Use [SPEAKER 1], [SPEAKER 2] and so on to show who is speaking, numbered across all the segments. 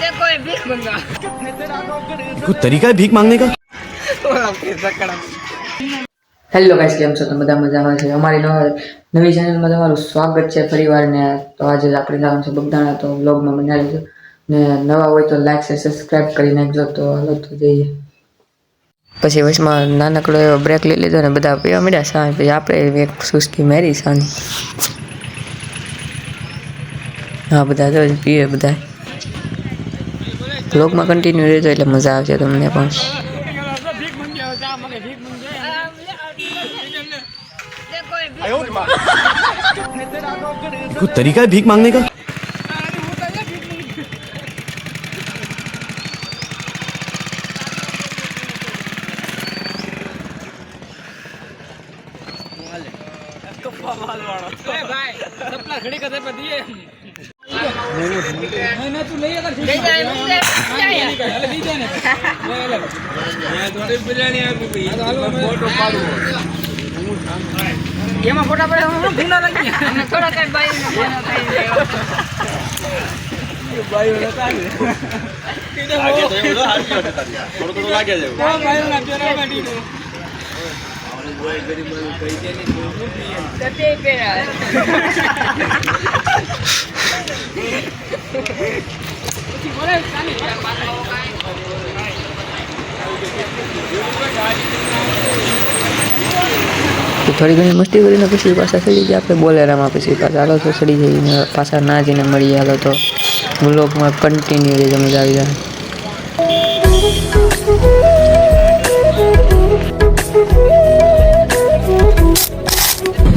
[SPEAKER 1] देखो ये भीख मंगा
[SPEAKER 2] कुछ तरीका है भीख मांगने का
[SPEAKER 1] ओला फिर सकड़ा
[SPEAKER 3] હેલો ગાઈસ કેમ છો તમે બધા મજામાં છે અમારી નવા નવી ચેનલમાં તમારું સ્વાગત છે ફરીવાર ને તો આજે આપણે જવાનું છે બગદાણા તો વ્લોગમાં બનાવી લેજો ને નવા હોય તો લાઈક છે સબસ્ક્રાઇબ કરી નાખજો તો હાલો તો જઈએ પછી વચમાં નાનકડો એવો બ્રેક લઈ લીધો ને બધા પીવા મળ્યા સાંજ પછી આપણે એક સુસ્કી મેરી સાંજ હા બધા જો પીવે બધા બ્લોગમાં કન્ટિન્યુ રહેજો એટલે મજા આવશે તમને પણ.
[SPEAKER 2] તરીકા ભીખ માંગને કા? ભાઈ સપના
[SPEAKER 1] નહીં તું લઈ આગળ
[SPEAKER 4] એમાં ફોટા પડે હું ભૂલા લાગી
[SPEAKER 1] અમને થોડા કઈ બાઈ બાઈ નતા આગે તો એવો હાથ થોડો થોડો લાગે છે બાઈ ના પેરા કાઢી દો
[SPEAKER 3] તે પેરા થોડી ઘણી મસ્તી કરીને પછી પાછા ચડી ગયા. આપણે બોલેરામાં પછી પાછા. હાલો તો ચડી જઈને પાછા ના જઈને મળીએ. હાલો તો બ્લોગમાં કન્ટિન્યુ રહેજો. મજા આવી જાય.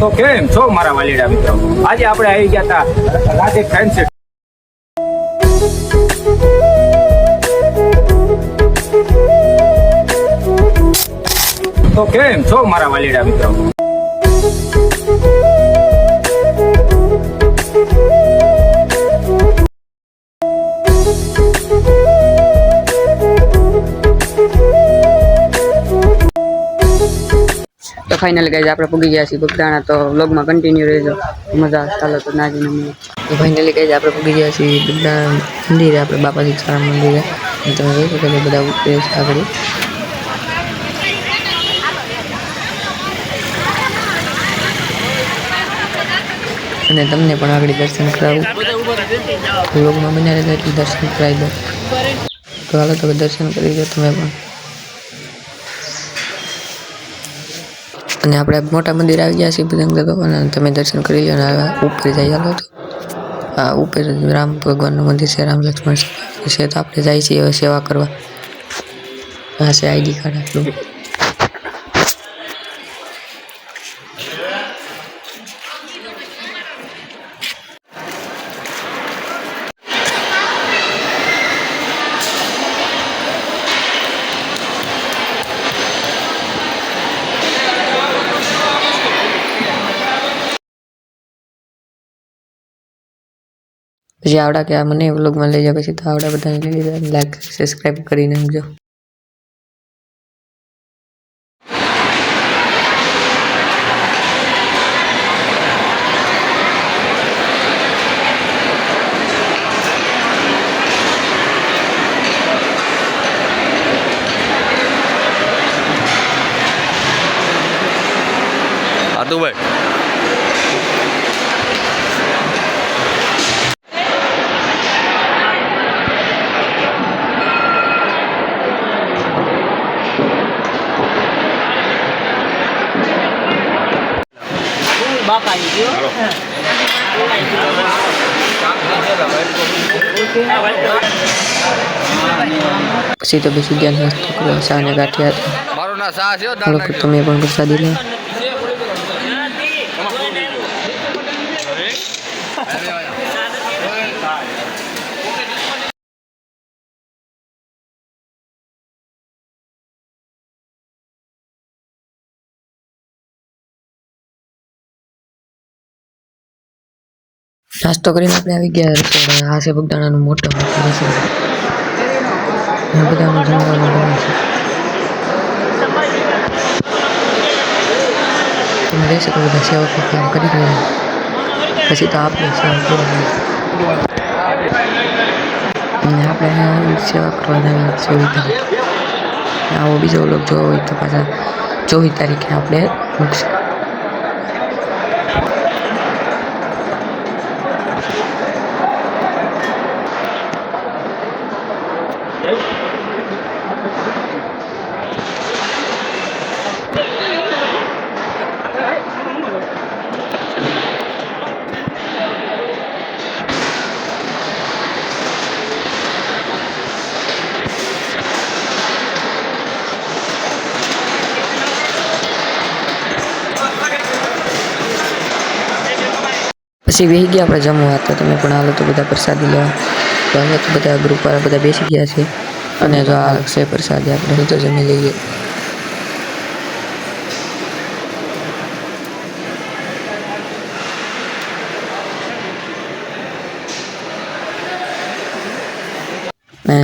[SPEAKER 4] તો કેમ છો મારા વાલીડા મિત્રો? આજે આપણે આવી ગયા હતા રાધે ફેન્સી તો કેમ છો મારા વાલીડા મિત્રો?
[SPEAKER 3] તો ફાઇનલ ગાઈઝ આપણે પૂગી ગયા છીએ બગદાણા, તો વ્લોગમાં કન્ટિન્યુ રહેજો. મજા ચાલો તો ના જઈને મળીએ. તો ફાઇનલી ગાઈઝ આપણે પૂગી ગયા છીએ બગદાણા મંદિરે, આપણે બાપા સારા મંદિરે. શકો બધા ઉતરે છે આગળ. અને તમને પણ આગળ દર્શન કરાવું. વ્લોગમાં બન્યા રહેતા એટલે દર્શન કરાવી દો. તો હાલો તમે દર્શન કરી દો તમે પણ. અને આપણે મોટા મંદિર આવી ગયા છીએ બજરંગ ભગવાન તમે દર્શન કરી લો અને ઉપર જઈ હાલો તો. આ ઉપર રામ ભગવાનનું મંદિર છે, રામ લક્ષ્મણ છે. તો આપણે જાય છીએ સેવા કરવા. હા, છે આઈડી કાર્ડ આપણું. પછી આવડા કે આ મને વ્લોગમાં લઈ જાય પછી તો આવડા બધાને લઈ લીધા. લાઈક સબસ્ક્રાઈબ કરી નાખજો
[SPEAKER 5] આદુભાઈ
[SPEAKER 3] પછી તો બેસી ગયા કરવા ચા ને ગાંઠિયા હતા
[SPEAKER 5] શાહ
[SPEAKER 3] તમે પણ પ્રસાદી લો નાસ્તો કરીને આપણે આવી ગયા રસોડા આ છે બગદાણાનું મોટો રસોડું આ બધાનું જમવાનું બને છે. તમે રહી શકો બધા સેવા કામ કરી રહ્યા પછી તો આપણે સેવા કરવાની અને આપણે સેવા કરવાની સુવિધા. આવો બીજો લોક જોવો હોય તો પાછા ચોવીસ તારીખે આપણે મૂકશું. એવું પછી વહી ગયા આપણે જમવા. તો તમે પણ હાલો તો બધા પ્રસાદી લેવા. તો અમે તો બધા ગ્રુપવાળા બધા બેસી ગયા છે. અને જો આ છે પ્રસાદી, આપણે તો જમી લઈએ.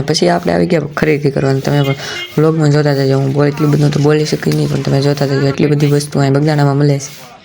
[SPEAKER 3] પછી આપણે આવી ગયા ખરીદી કરવાની. તમે પણ બ્લોગમાં જોતા જજો. હું બોલ એટલું બધું તો બોલી શકી નહીં, પણ તમે જોતા જજો. એટલી બધી વસ્તુ અહીં બગદાણામાં મળે છે.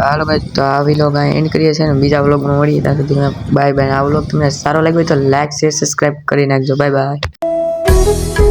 [SPEAKER 3] હાલો ભાઈ, તો આ વ્લોગ એન્ડ કરીએ છીએ ને બીજા વ્લોગમાં મળીએ ત્યાં સુધી બાય બાય આ વ્લોગ તમને સારો લાગ્યો તો લાઈક શેર સબસ્ક્રાઈબ કરી નાખજો. Bye bye